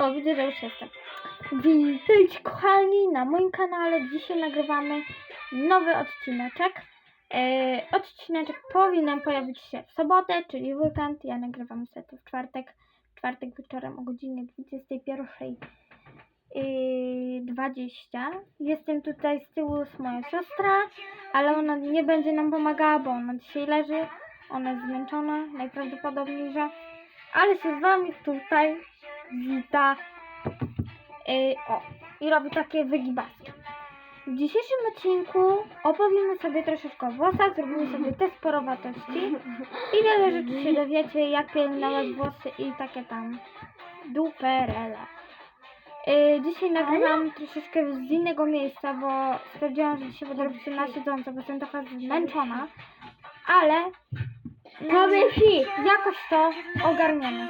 O, widzę, że już jestem. Witajcie kochani na moim kanale. Dzisiaj nagrywamy nowy odcineczek. E, odcineczek powinien pojawić się w sobotę, czyli w weekend. Ja nagrywam niestety w czwartek. W czwartek wieczorem o godzinie 21.20. Jestem tutaj z tyłu z moją siostra, ale ona nie będzie nam pomagała, bo ona dzisiaj leży. Ona jest zmęczona, najprawdopodobniej, że. Ale się z wami tutaj wita. Yy, o, i robi takie wygibaski. W dzisiejszym odcinku opowiemy sobie troszeczkę o włosach, zrobimy sobie test porowatości i wiele rzeczy się dowiecie, jak pielęgnować włosy i takie tam duperele. Yy, dzisiaj nagrywam troszeczkę z innego miejsca, bo stwierdziłam, że dzisiaj będę robić na siedząco, bo jestem trochę zmęczona, ale Powiem ci, jakoś to ogarniemy.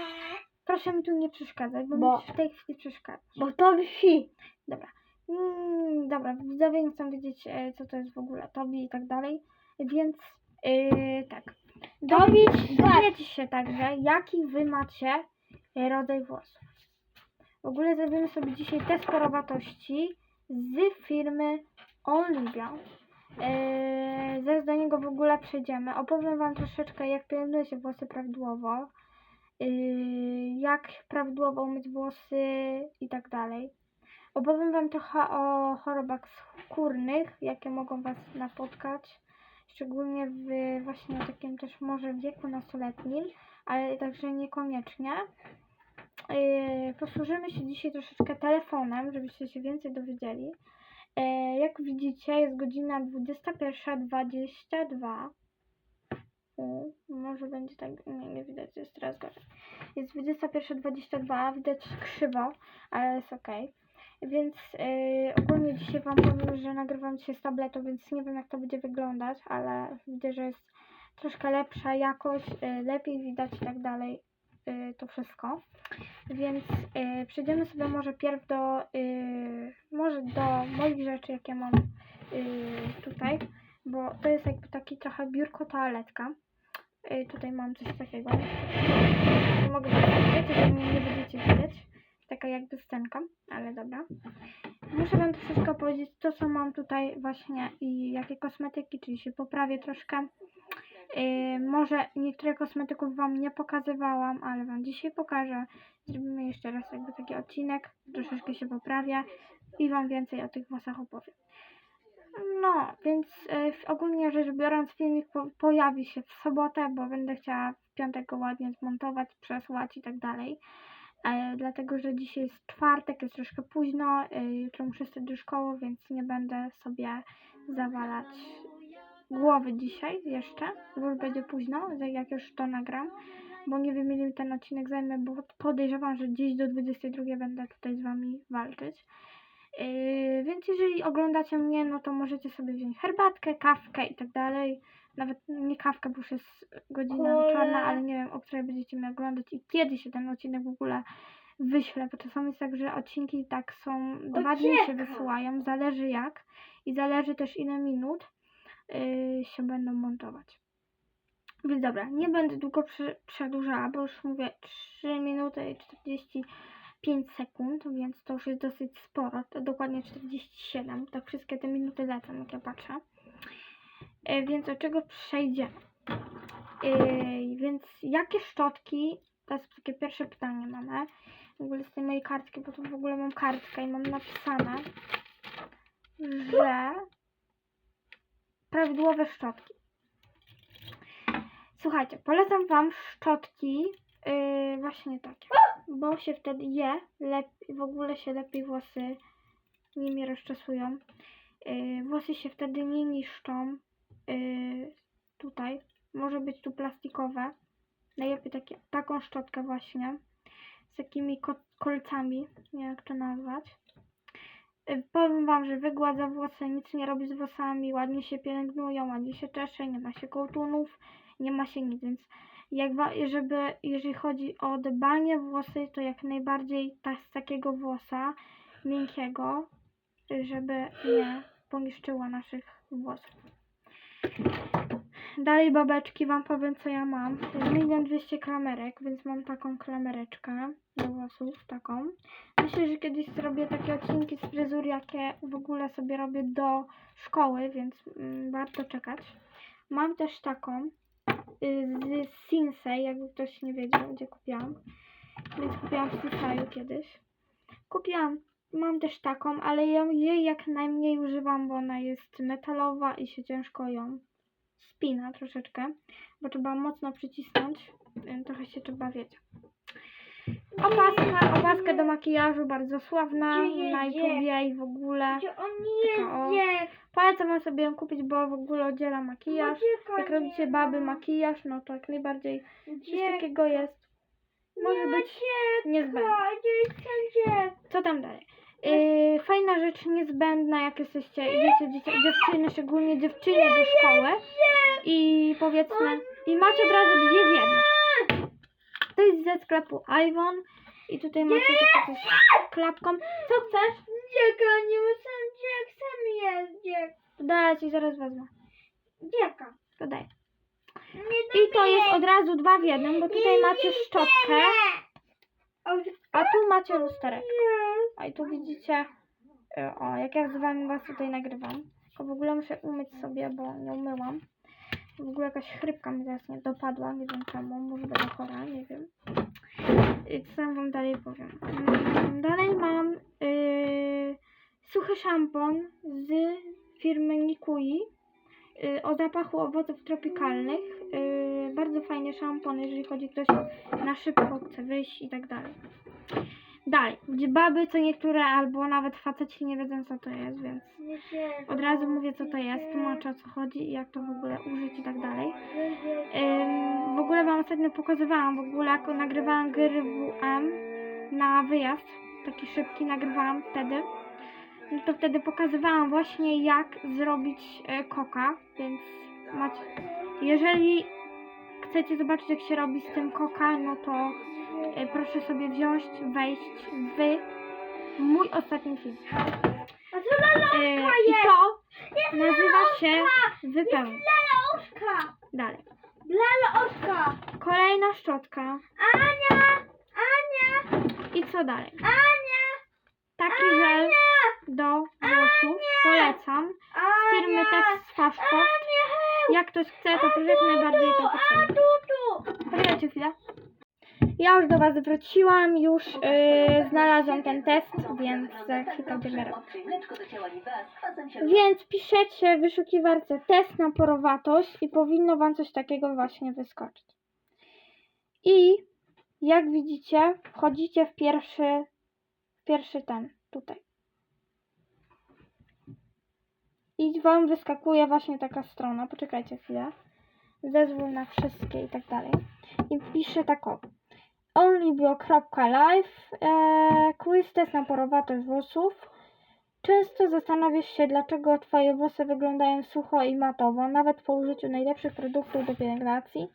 Proszę mi tu nie przeszkadzać, bo, Bo- mi w tej chwili przeszkadza. bo to wsi. Dobra. Mm, dobra, widzowie nie chcą wiedzieć, e, co to jest w ogóle Tobi i tak dalej, więc yy, tak. Dowiedz, dowiecie się także, jaki wy macie e, rodzaj włosów. W ogóle zrobimy sobie dzisiaj test porowatości z firmy Olivia. Yy, zaraz do niego w ogóle przejdziemy. Opowiem wam troszeczkę, jak pielęgnuje się włosy prawidłowo, jak prawidłowo umyć włosy i tak dalej. Opowiem Wam trochę o chorobach skórnych, jakie mogą Was napotkać, szczególnie w właśnie takim też może wieku nastoletnim, ale także niekoniecznie. Yy, posłużymy się dzisiaj troszeczkę telefonem, żebyście się więcej dowiedzieli. Yy, jak widzicie, jest godzina 21.22. U, może będzie tak, nie, nie widać, jest teraz gorzej. Jest 21.22, widać krzywo, ale jest ok. Więc yy, ogólnie dzisiaj Wam powiem, że nagrywam dzisiaj z tabletu, więc nie wiem jak to będzie wyglądać, ale widzę, że jest troszkę lepsza jakość, yy, lepiej widać i tak dalej yy, to wszystko. Więc yy, przejdziemy sobie może pierw do, yy, może do moich rzeczy, jakie mam yy, tutaj, bo to jest jakby taki trochę biurko toaletka. Yy, tutaj mam coś takiego. Nie mogę powiedzieć, że mnie nie będziecie widzieć. Taka jakby scenka, ale dobra. Muszę Wam troszeczkę powiedzieć to, co mam tutaj właśnie i jakie kosmetyki, czyli się poprawię troszkę. Yy, może niektóre kosmetyków Wam nie pokazywałam, ale Wam dzisiaj pokażę. Zrobimy jeszcze raz jakby taki odcinek, troszeczkę się poprawię i Wam więcej o tych włosach opowiem. No, więc yy, ogólnie rzecz biorąc filmik po, pojawi się w sobotę, bo będę chciała w piątek go ładnie zmontować, przesłać i tak dalej. E, dlatego, że dzisiaj jest czwartek, jest troszkę późno, e, jutro muszę stać do szkoły, więc nie będę sobie zawalać głowy dzisiaj jeszcze, bo już będzie późno, jak już to nagram, bo nie wiem ile ten odcinek zajmie, bo podejrzewam, że gdzieś do 22 będę tutaj z wami walczyć. E, więc jeżeli oglądacie mnie, no to możecie sobie wziąć herbatkę, kawkę i tak dalej. Nawet nie kawkę, bo już jest godzina wieczorna, ale nie wiem, o której będziecie mnie oglądać i kiedy się ten odcinek w ogóle wyślę, bo czasami jest tak, że odcinki tak są, dwa dni się wysyłają, zależy jak i zależy też ile minut yy, się będą montować. Więc dobra, nie będę długo przedłużała, bo już mówię 3 minuty i 45 sekund, więc to już jest dosyć sporo, to dokładnie 47, tak wszystkie te minuty lecą, jak ja patrzę. Yy, więc do czego przejdziemy? Yy, więc jakie szczotki, to jest takie pierwsze pytanie mamy, w ogóle z tej mojej kartki, bo tu w ogóle mam kartkę i mam napisane, że prawidłowe szczotki. Słuchajcie, polecam Wam szczotki yy, właśnie takie, bo się wtedy je, lepiej, w ogóle się lepiej włosy nimi rozczesują. Yy, włosy się wtedy nie niszczą. Yy, tutaj może być tu plastikowe. Najlepiej takie, taką szczotkę właśnie z takimi ko- kolcami, nie wiem jak to nazwać. Y, Powiem Wam, że wygładza włosy, nic nie robi z włosami, ładnie się pielęgnują, ładnie się czesze, nie ma się kołtunów, nie ma się nic, więc jak żeby, jeżeli chodzi o dbanie włosy, to jak najbardziej ta, z takiego włosa miękkiego, żeby nie poniszczyła naszych włosów. dalej babeczki wam powiem co ja mam. To jest milion dwieście klamerek, więc mam taką klamereczkę do włosów, taką. Myślę, że kiedyś zrobię takie odcinki z fryzur, jakie w ogóle sobie robię do szkoły, więc mm, warto czekać. Mam też taką z Sinsei, jakby ktoś nie wiedział, gdzie kupiłam. Więc kupiłam w Sinsei'u kiedyś. Kupiłam, mam też taką, ale ja jej jak najmniej używam, bo ona jest metalowa i się ciężko ją spina troszeczkę, bo trzeba mocno przycisnąć, trochę się trzeba wiecie. Opaska, opaskę do makijażu, bardzo sławna Gdzie na jedzie? YouTubie i w ogóle. Gdzie on Taka, o. jedzie? Polecam wam sobie ją kupić, bo w ogóle oddziela makijaż. Gdzie Jak robicie baby makijaż, no to jak najbardziej coś Gdzie? takiego jest. Może Nie być niezbędne. Gdzie jest ten dziecko? Co tam dalej? Yy, fajna rzecz niezbędna, jak jesteście, idziecie dzieci, dziewczyny, szczególnie dziewczyny do szkoły i powiedzmy, i macie od razu dwie w jednym. To jest ze sklepu Avon i tutaj macie takie coś z klapką. Co chcesz? Dziecka, nie sam dziek, sam jest dziek. Daję ci, zaraz wezmę. Dziecka. To daj. Nie I to jest od razu dwa w jednym, bo tutaj macie szczotkę, a tu macie lusterek. A i tu widzicie, e, o, jak ja z wami was tutaj nagrywam. Tylko w ogóle muszę umyć sobie, bo nie umyłam. W ogóle jakaś chrypka mi teraz nie dopadła, nie wiem czemu, może będę chora, nie wiem. I co tam wam dalej powiem? Mm, Dalej mam yy, suchy szampon z firmy Nikui yy, o zapachu owoców tropikalnych. Yy, bardzo fajny szampon, jeżeli chodzi ktoś na szybko chce wyjść i tak dalej. Dalej, gdzie baby co niektóre albo nawet faceci nie wiedzą co to jest, więc od razu mówię co to jest, tłumaczę o co chodzi i jak to w ogóle użyć i tak dalej. Ym, w ogóle wam ostatnio pokazywałam, w ogóle jak nagrywałam gry WM na wyjazd, taki szybki nagrywałam wtedy. No to wtedy pokazywałam właśnie jak zrobić e, koka, więc macie, jeżeli chcecie zobaczyć jak się robi z tym koka, no to proszę sobie wziąć, wejść w mój ostatni film. A co laloszka E, I jest? to nazywa się wypełnić. Laloszka. Dalej. Laloszka. Kolejna szczotka. Ania. Ania. I co dalej? Ania. Taki żel do włosów polecam. Z firmy Tex Faszko. Jak ktoś chce, to jak najbardziej to A potrzebne. tu, tu. Poczekajcie chwilę. Ja już do Was wróciłam, już yy, znalazłam ten test, więc za chwilkę będziemy robić. Więc piszecie w wyszukiwarce test na porowatość i powinno Wam coś takiego właśnie wyskoczyć. I jak widzicie, wchodzicie w pierwszy, w pierwszy ten, tutaj. I Wam wyskakuje właśnie taka strona, poczekajcie chwilę. Zezwól na wszystkie i tak dalej. I pisze tak o. onlybio.live e, quiz test na porowatość włosów. Często zastanawiasz się, dlaczego Twoje włosy wyglądają sucho i matowo, nawet po użyciu najlepszych produktów do pielęgnacji.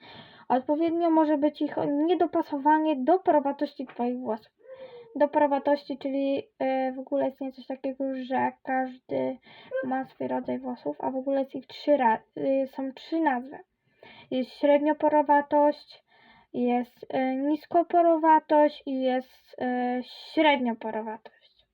Odpowiednio może być ich niedopasowanie do porowatości Twoich włosów. Do porowatości, czyli e, w ogóle istnieje coś takiego, że każdy ma swój rodzaj włosów, a w ogóle jest ich trzy y, są trzy nazwy. Jest średnioporowatość, jest e, niskoporowatość i jest e, średnioporowatość.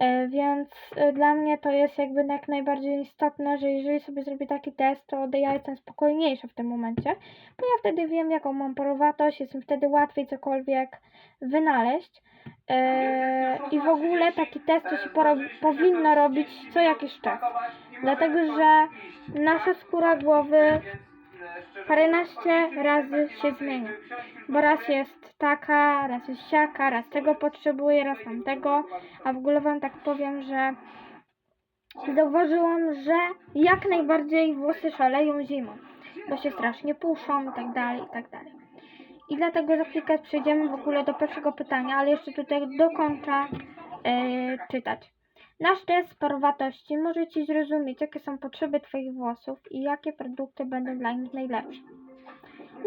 E, Więc e, dla mnie to jest jakby jak najbardziej istotne, że jeżeli sobie zrobię taki test, to ja jestem spokojniejsza w tym momencie, bo ja wtedy wiem, jaką mam porowatość, jest mi wtedy łatwiej cokolwiek wynaleźć. I w ogóle taki test to się powinno robić co jakiś czas. Dlatego, że nasza skóra głowy paręnaście razy się zmienia. Bo raz jest taka, raz jest siaka, raz tego potrzebuje, raz tamtego. A w ogóle wam tak powiem, że zauważyłam, że jak najbardziej włosy szaleją zimą. Bo się strasznie puszą i tak dalej, i tak dalej. I dlatego za chwilkę przejdziemy w ogóle do pierwszego pytania, ale jeszcze tutaj dokończę e, czytać. Nasz test porowatości może Ci zrozumieć, jakie są potrzeby Twoich włosów i jakie produkty będą dla nich najlepsze.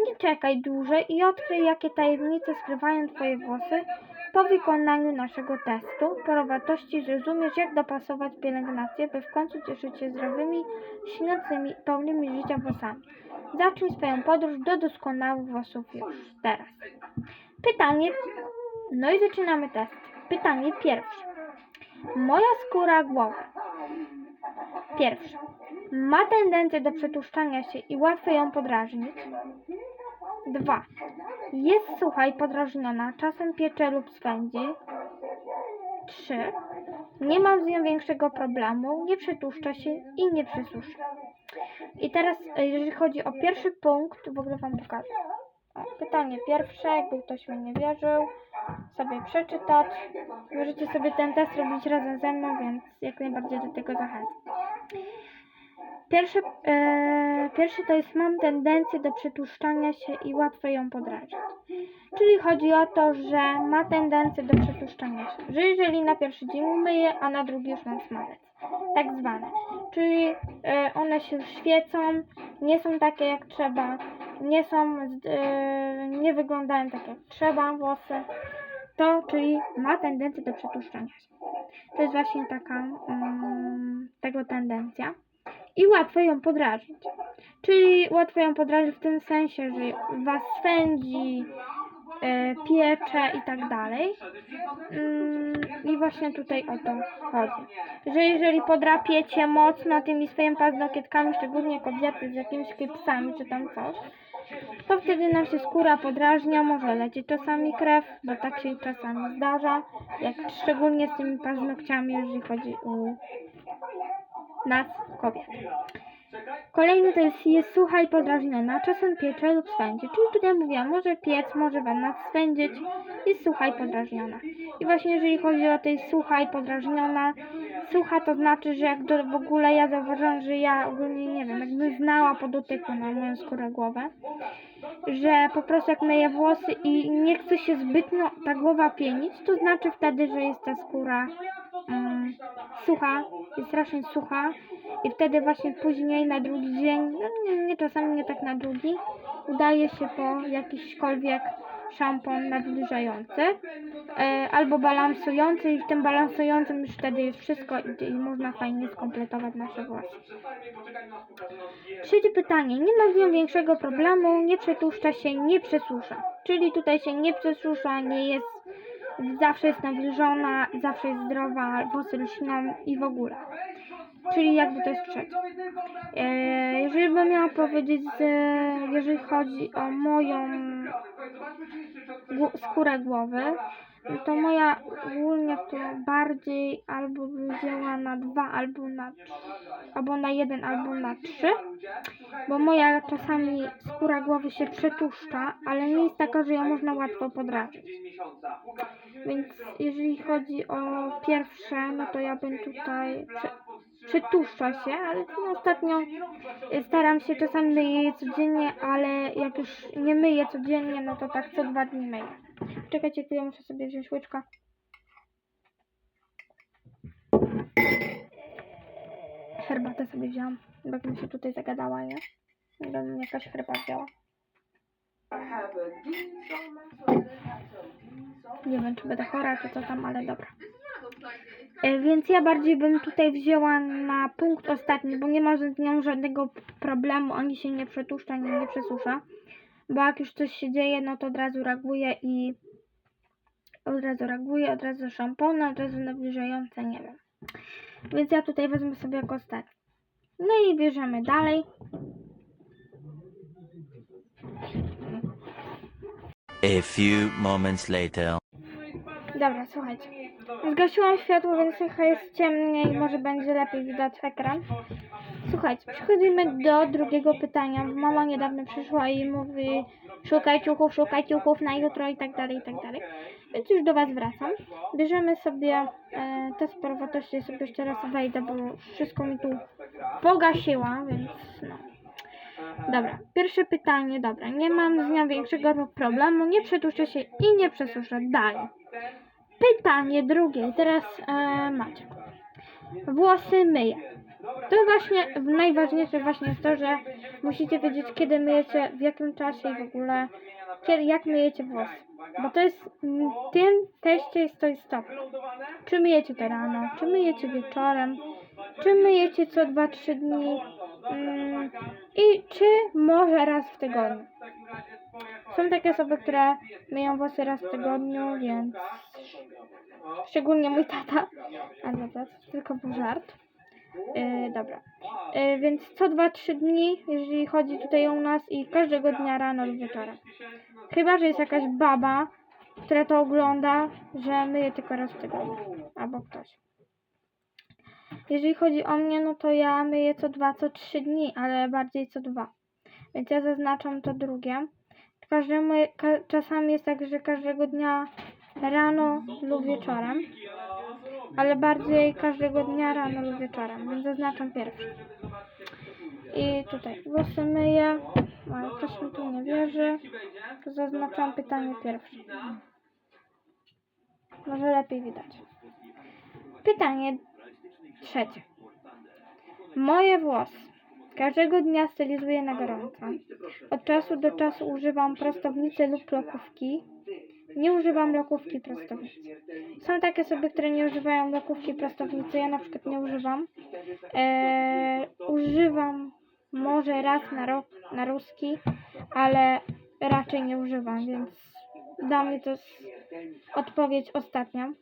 Nie czekaj dłużej i odkryj, jakie tajemnice skrywają Twoje włosy, Po wykonaniu naszego testu porowatości zrozumiesz, jak dopasować pielęgnację, by w końcu cieszyć się zdrowymi, śniącymi, pełnymi życia włosami. Zacznij swoją podróż do doskonałych włosów już teraz. Pytanie. No i zaczynamy test. Pytanie pierwsze. Moja skóra głowy. Pierwsze. Ma tendencję do przetłuszczania się i łatwo ją podrażnić. Dwa. Jest sucha i podrażniona, czasem piecze lub swędzi. 3. Nie mam z nią większego problemu, nie przetłuszcza się i nie przesusza. I teraz, e, jeżeli chodzi o pierwszy punkt, w ogóle Wam pokażę. O, pytanie pierwsze, jakby ktoś mi nie wierzył, sobie przeczytać. Możecie sobie ten test robić razem ze mną, więc jak najbardziej do tego zachęcam. E, pierwszy to jest mam tendencję do przetłuszczania się i łatwo ją podrażnić. Czyli chodzi o to, że ma tendencję do przetłuszczania się. Że jeżeli na pierwszy dzień umyję, a na drugi już mam smalec. Tak zwane. Czyli e, one się świecą, nie są takie jak trzeba, nie są, e, nie wyglądają tak jak trzeba włosy. To, czyli ma tendencję do przetłuszczania się. To jest właśnie taka mm, tego tendencja. I łatwo ją podrażnić. Czyli łatwo ją podrażnić w tym sensie, że was swędzi, piecze i tak dalej. Mm, I właśnie tutaj o to chodzi. Że jeżeli podrapiecie mocno tymi swoimi paznokietkami, szczególnie kobiety z jakimiś klipsami czy tam coś, to wtedy nam się skóra podrażnia, może lecieć czasami krew, bo tak się czasami zdarza, jak szczególnie z tymi paznokciami, jeżeli chodzi o nas, kobiet. Kolejny to jest, jest sucha i podrażniona, czasem piecze lub swędzi. Czyli tutaj mówiłam, może piec, może nas swędzić, jest sucha i podrażniona. I właśnie jeżeli chodzi o tej sucha i podrażniona, sucha to znaczy, że jak do, w ogóle ja zauważyłam, że ja ogólnie nie wiem, jakbym znała po dotyku na moją skórę głowę, że po prostu jak myję włosy i nie chce się zbytnio ta głowa pienić, to znaczy wtedy, że jest ta skóra mm, sucha, jest strasznie sucha i wtedy właśnie później na drugi dzień, no nie, nie czasami nie tak na drugi, udaje się po jakiśkolwiek szampon nawilżający e, albo balansujący i w tym balansującym już wtedy jest wszystko i, i można fajnie skompletować nasze włosy. Trzecie pytanie. Nie ma z nią większego problemu, nie przetłuszcza się, nie przesusza. Czyli tutaj się nie przesusza, nie jest, zawsze jest nawilżona, zawsze jest zdrowa, włosy lśnią i w ogóle. Czyli jakby to jest. E, jeżeli bym miała powiedzieć, jeżeli chodzi o moją skórę głowy, to moja ogólnie to bardziej albo bym wzięła na dwa, albo na albo na jeden, albo na trzy, bo moja czasami skóra głowy się przetłuszcza, ale nie jest taka, że ją można łatwo podrażyć. Więc jeżeli chodzi o pierwsze, no to ja bym tutaj prze, przetłuszcza się, ale no ostatnio staram się czasami myję je codziennie, ale jak już nie myję codziennie, no to tak co dwa dni myję. Czekajcie, chwilę muszę sobie wziąć łyczka. Herbatę sobie wziąłam, bo mi się tutaj zagadała, nie? Jakbym jakaś herbata wzięła. Nie wiem, czy będę chora, czy co tam, ale dobra. E, Więc ja bardziej bym tutaj wzięła na punkt ostatni, bo nie ma z nią żadnego problemu, ani się nie przetłuszcza, ani nie przesusza. Bo jak już coś się dzieje, no to od razu reaguje i od razu reaguje, od razu szampony, od razu nawilżające, nie wiem. Więc ja tutaj wezmę sobie jako ostatni. No i bierzemy dalej. A few moments later. Dobra, słuchajcie. Zgasiłam światło, więc trochę jest ciemniej, może będzie lepiej widać ekran. Słuchajcie, przechodzimy do drugiego pytania. Mama niedawno przyszła i mówi szukaj ciuchów, szukaj ciuchów na jutro i tak dalej, i tak dalej. Więc już do Was wracam. Bierzemy sobie e, te sprawatości, sobie jeszcze raz wejdę, bo wszystko mi tu pogasiła, więc no. Dobra, pierwsze pytanie, dobra. Nie mam z nią większego problemu, nie przetłuszczę się i nie przesuszę. Dalej. Pytanie drugie, teraz e, macie. Włosy myję. To właśnie najważniejsze właśnie jest to, że musicie wiedzieć, kiedy myjecie, w jakim czasie i w ogóle, kiedy, jak myjecie włosy. Bo to jest, mm, w tym teście jest to istotne. Czy myjecie to rano, czy myjecie wieczorem, czy myjecie co 2-3 dni mm, i czy może raz w tygodniu. Są takie osoby, które myją włosy raz w tygodniu, więc szczególnie mój tata. A dobra, to tylko był żart. Yy, dobra. Yy, więc co 2-3 dni, jeżeli chodzi tutaj u nas i każdego dnia rano lub wieczorem. Chyba, że jest jakaś baba, która to ogląda, że myje tylko raz w tygodniu. Albo ktoś. Jeżeli chodzi o mnie, no to ja myję co 2, co 3 dni, ale bardziej co 2. Więc ja zaznaczam to drugie. Każdemu, ka, czasami jest tak, że każdego dnia rano lub wieczorem, ale bardziej każdego dnia rano lub wieczorem, więc zaznaczam pierwszy. I tutaj włosy myję, ale ktoś mi tu nie wierzy, to zaznaczam pytanie pierwsze. Może lepiej widać. Pytanie trzecie. Moje włosy każdego dnia stylizuję na gorąco. Od czasu do czasu używam prostownicy lub lokówki. Nie używam lokówki prostownicy. Są takie osoby, które nie używają lokówki prostownicy. Ja na przykład nie używam. Eee, używam może raz na rok na ruski, ale raczej nie używam, więc dla mnie to jest odpowiedź ostatnia.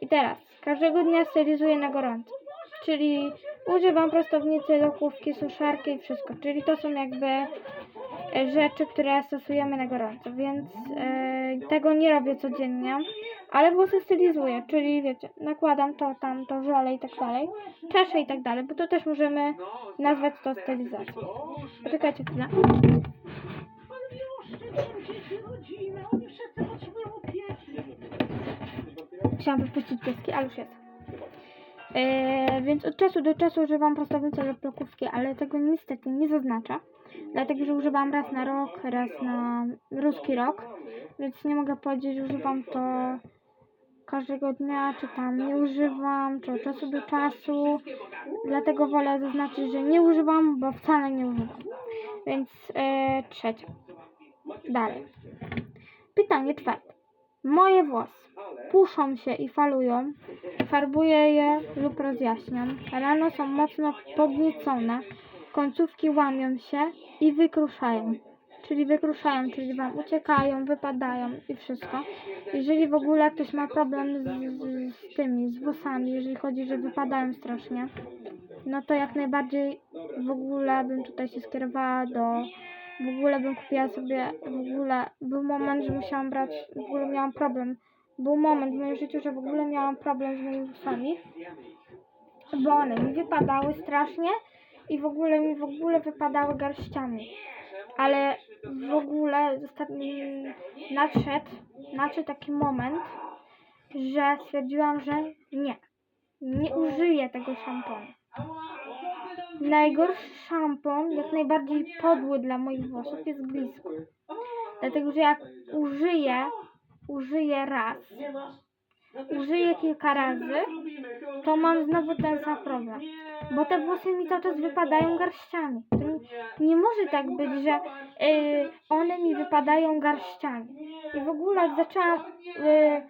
I teraz, każdego dnia stylizuję na gorąco. Czyli używam prostownicy, lokówki, suszarki i wszystko. Czyli to są jakby e, rzeczy, które stosujemy na gorąco, więc e, tego nie robię codziennie, ale włosy stylizuję, czyli wiecie, nakładam to, tam, to żole i tak dalej, czeszę i tak dalej, bo to też możemy nazwać to stylizacją. Poczekajcie chwilę. Chciałam wypuścić pieski, ale już jest. E, więc od czasu do czasu używam prostownicy lub lokówki, ale tego niestety nie zaznacza. Dlatego, że używam raz na rok, raz na ruski rok. Więc nie mogę powiedzieć, używam to każdego dnia, czy tam nie używam, czy od czasu do czasu. Dlatego wolę zaznaczyć, że nie używam, bo wcale nie używam. Więc e, trzecie. Dalej. Pytanie czwarte. Moje włosy puszą się i falują. Farbuję je lub rozjaśniam. Rano są mocno podniecone. Końcówki łamią się i wykruszają. Czyli wykruszają, czyli wam uciekają, wypadają i wszystko. Jeżeli w ogóle ktoś ma problem z, z, z tymi, z włosami, jeżeli chodzi, że wypadają strasznie, no to jak najbardziej w ogóle bym tutaj się skierowała do w ogóle bym kupiła sobie, w ogóle był moment, że musiałam brać, w ogóle miałam problem. Był moment w moim życiu, że w ogóle miałam problem z moimi włosami, bo one mi wypadały strasznie i w ogóle mi w ogóle wypadały garściami. Ale w ogóle ostatni nadszedł, nadszedł taki moment, że stwierdziłam, że nie, nie użyję tego szamponu. Najgorszy szampon, jak najbardziej podły dla moich włosów jest Glisco. Dlatego, że jak użyję, użyję raz, użyję kilka razy, to mam znowu ten sam problem. Bo te włosy mi cały czas wypadają garściami. To nie, nie może tak być, że y, one mi wypadają garściami. I w ogóle jak zaczęłam y,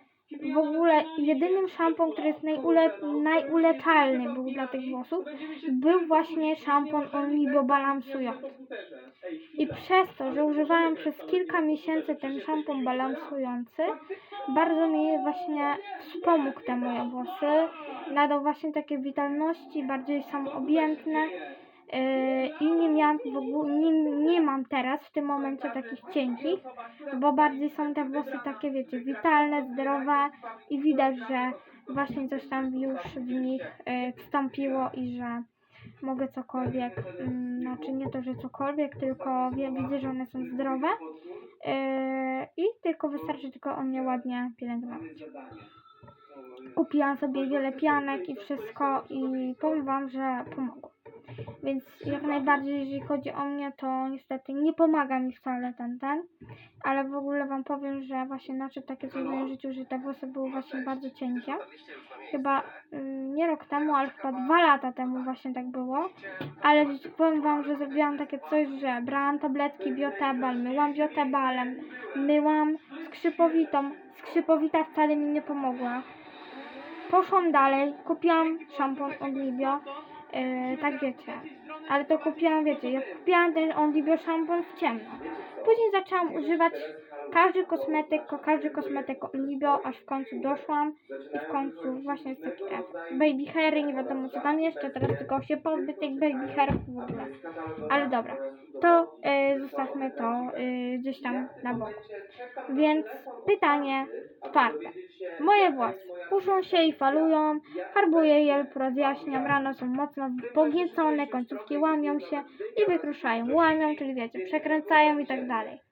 w ogóle jedynym szampon, który jest najule, najuleczalny był dla tych włosów, był właśnie szampon Olibo balansujący. I przez to, że używałam przez kilka miesięcy ten szampon balansujący, bardzo mi właśnie wspomógł te moje włosy. Nadał właśnie takie witalności, bardziej są objętne. Yy, I nie miałam nie, nie mam teraz w tym momencie takich cienkich, bo bardziej są te włosy takie, wiecie, witalne, zdrowe i widać, że właśnie coś tam już w nich yy, wstąpiło i że mogę cokolwiek, mm, znaczy nie to, że cokolwiek, tylko widzę, że one są zdrowe yy, i tylko wystarczy tylko o nie ładnie pielęgnować. Kupiłam sobie wiele pianek i wszystko i powiem Wam, że pomogło. Więc jak najbardziej, jeżeli chodzi o mnie, to niestety nie pomaga mi wcale ten, ten. Ale w ogóle Wam powiem, że właśnie znaczy takie coś w moim życiu, że te włosy były właśnie bardzo cienkie. Chyba ym, nie rok temu, ale chyba dwa lata temu właśnie tak było. Ale powiem Wam, że zrobiłam takie coś, że brałam tabletki biotebal, myłam biotebalem, myłam skrzypowitą. Skrzypowita wcale mi nie pomogła. Poszłam dalej, kupiłam szampon Onlibio, yy, tak wiecie, ale to kupiłam, wiecie, ja kupiłam ten Onlibio szampon w ciemno. Później zaczęłam używać każdy kosmetyk, ko- każdy kosmetyk Onlibio, aż w końcu doszłam i w końcu właśnie jest taki efekt. Baby hairy, nie wiadomo co tam jeszcze, teraz tylko się pozbyć tych baby hairów w ogóle. Ale dobra, to yy, zostawmy to yy, gdzieś tam na bok. Więc pytanie czwarte. Moje włosy puszą się i falują, farbuję je lub rozjaśniam, rano są mocno pogniecone, końcówki łamią się i wykruszają. Łamią, czyli wiecie, przekręcają i tak dalej.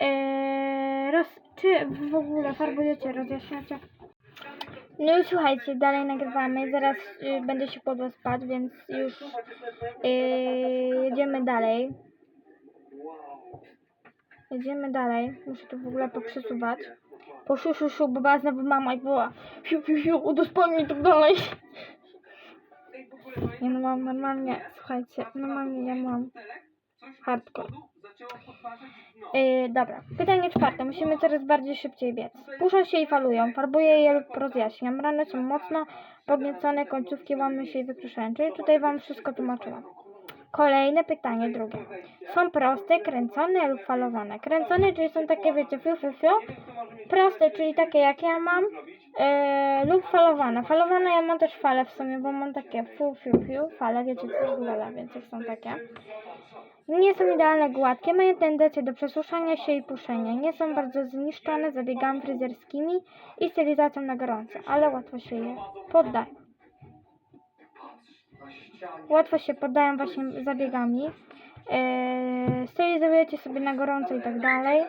Eee, roz, czy w ogóle farbujecie, rozjaśniacie? No i słuchajcie, dalej nagrywamy, zaraz y, będę się kładła spać, więc już y, jedziemy dalej. Jedziemy dalej. Muszę to w ogóle poprzesuwać. Po szu, szu, szu, bo była znowu mama i była fiu, fiu, udospoń i tak dalej. Nie no mam normalnie, słuchajcie, normalnie ja mam hardcore. Yy, dobra, pytanie czwarte. Musimy coraz bardziej szybciej biec. Puszą się i falują. Farbuję je lub rozjaśniam. Rany są mocno pogniecone, końcówki łamią się i wykruszają. Czyli tutaj Wam wszystko tłumaczyłam. Kolejne pytanie, drugie. Są proste, kręcone lub falowane. Kręcone, czyli są takie, wiecie, fiu, fiu, fiu. Proste, czyli takie jak ja mam. Yy, lub falowane. Falowane ja mam też fale w sumie, bo mam takie fiu, fiu, fiu. Fale, wiecie, co jest więc są takie. Nie są idealne gładkie, mają tendencję do przesuszania się i puszenia. Nie są bardzo zniszczone zabiegami fryzjerskimi i stylizacją na gorąco, ale łatwo się je poddają. Łatwo się poddają właśnie zabiegami. Eee, stylizujecie sobie na gorąco i tak dalej.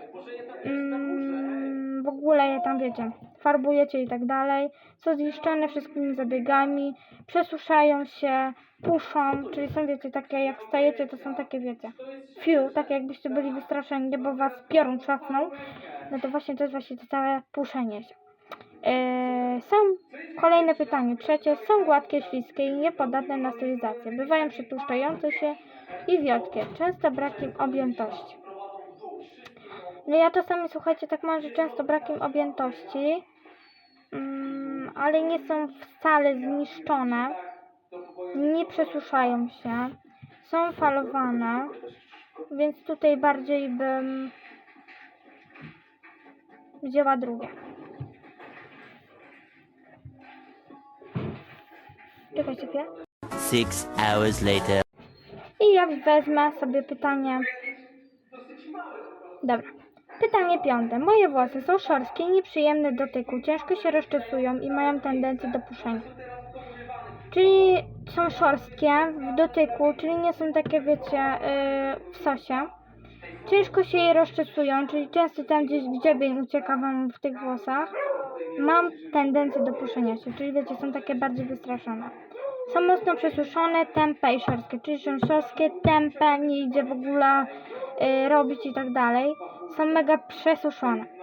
Mm, w ogóle je tam wiecie, farbujecie i tak dalej. Są zniszczone wszystkimi zabiegami, przesuszają się, puszą, czyli są wiecie takie jak stajecie, to są takie wiecie, fiu, takie jakbyście byli wystraszeni, bo was piorun trzasnął. No to właśnie to jest właśnie to całe puszenie się. Eee, są kolejne pytanie. Trzecie, są gładkie, śliskie i niepodatne na stylizację. Bywają przetłuszczające się i wiotkie, często brakiem objętości. No ja czasami, słuchajcie, tak mam, że często brakiem objętości, mm, ale nie są wcale zniszczone, nie przesuszają się, są falowane, więc tutaj bardziej bym wzięła drugie. Czekajcie chwilę. Six hours later. I ja wezmę sobie pytanie. Dobra. Pytanie piąte. Moje włosy są szorstkie i nieprzyjemne dotyku, ciężko się rozczesują i mają tendencję do puszenia. Czyli są szorstkie w dotyku, czyli nie są takie, wiecie, yy, w sosie. Ciężko się je rozczesują, czyli często tam gdzieś grzebień ucieka wam w tych włosach. Mam tendencję do puszenia się, czyli wiecie, są takie bardziej wystraszone. Są mocno przesuszone, tępe i szorstkie, czyli są szorstkie, tępe, nie idzie w ogóle y, robić i tak dalej. Są mega przesuszone.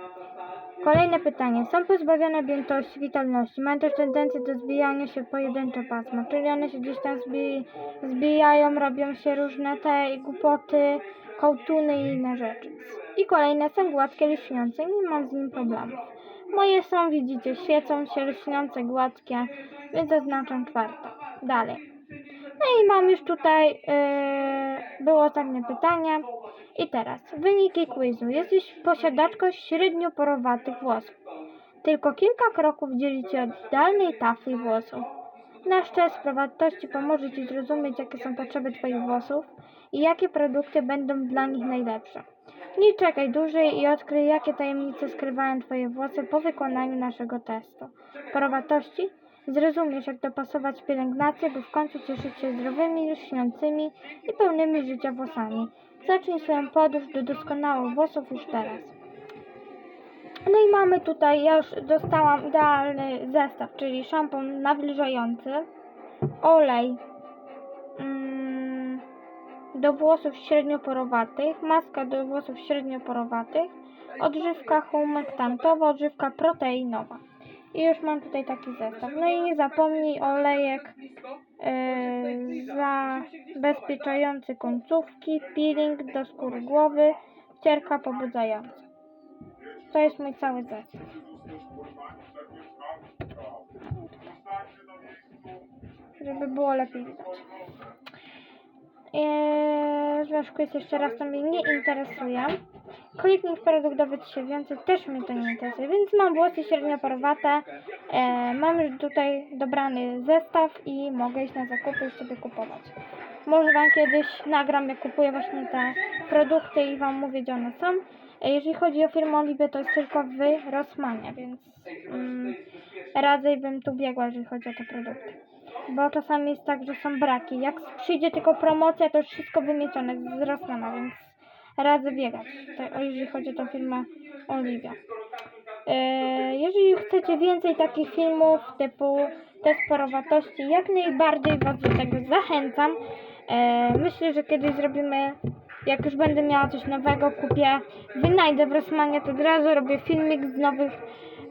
Kolejne pytanie. Są pozbawione objętości, witalności. Mają też tendencję do zbijania się w pojedyncze pasma, czyli one się gdzieś tam zbi zbijają, robią się różne te głupoty, kołtuny i inne rzeczy. I kolejne są gładkie, lśniące. Nie mam z nim problemów. Moje są, widzicie, świecą się, lśniące, gładkie, więc zaznaczam czwarte. Dalej. No i mam już tutaj, yy, było ostatnie pytanie. I teraz, wyniki quizu. Jesteś posiadaczką średnio porowatych włosów. Tylko kilka kroków dzieli Cię od idealnej tafli włosów. Nasz test prywatności pomoże Ci zrozumieć, jakie są potrzeby Twoich włosów i jakie produkty będą dla nich najlepsze. Nie czekaj dłużej i odkryj, jakie tajemnice skrywają Twoje włosy po wykonaniu naszego testu. Porowatości? Zrozumiesz, jak dopasować pielęgnację, by w końcu cieszyć się zdrowymi, lśniącymi i pełnymi życia włosami. Zacznij swoją podróż do doskonałych włosów już teraz. No i mamy tutaj, ja już dostałam idealny zestaw, czyli szampon nawilżający, olej, mm, do włosów średnioporowatych, maska do włosów średnioporowatych, odżywka humektantowa, odżywka proteinowa. I już mam tutaj taki zestaw. No i nie zapomnij olejek yy, zabezpieczający końcówki, peeling do skóry głowy, ścierka pobudzająca. To jest mój cały zestaw. Żeby było lepiej widać. Eee, Związku jest jeszcze raz, to mnie nie interesuje. W produkt dowiedz się więcej, też mnie to nie interesuje, więc mam włosy średnioporowate, e, mam już tutaj dobrany zestaw i mogę iść na zakupy i sobie kupować. Może Wam kiedyś nagram, jak kupuję właśnie te produkty i Wam mówię, gdzie one są. E, Jeżeli chodzi o firmę Oliwie, to jest tylko w Rossmanie, więc mm, radzej bym tu biegła, jeżeli chodzi o te produkty. Bo czasami jest tak, że są braki. Jak przyjdzie tylko promocja, to już wszystko wymiecione z Rossmana, więc radzę biegać, to, o, jeżeli chodzi o tą firmę Olivia. E, jeżeli chcecie więcej takich filmów typu test porowatości, jak najbardziej Was do tego zachęcam. E, myślę, że kiedyś zrobimy, jak już będę miała coś nowego, kupię, wynajdę w Rossmanie, to od razu robię filmik z nowych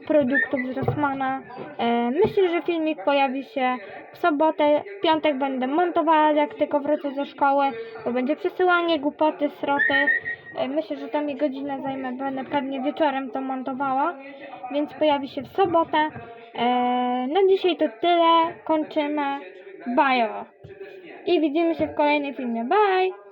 produktów z Rossmana. E, myślę, że filmik pojawi się w sobotę, w piątek będę montowała, jak tylko wrócę ze szkoły, bo będzie przesyłanie, głupoty, sroty. E, Myślę, że to mi godzinę zajmie, będę pewnie wieczorem to montowała, więc pojawi się w sobotę. E, na dzisiaj to tyle, kończymy. Bye! I widzimy się w kolejnym filmie. Bye!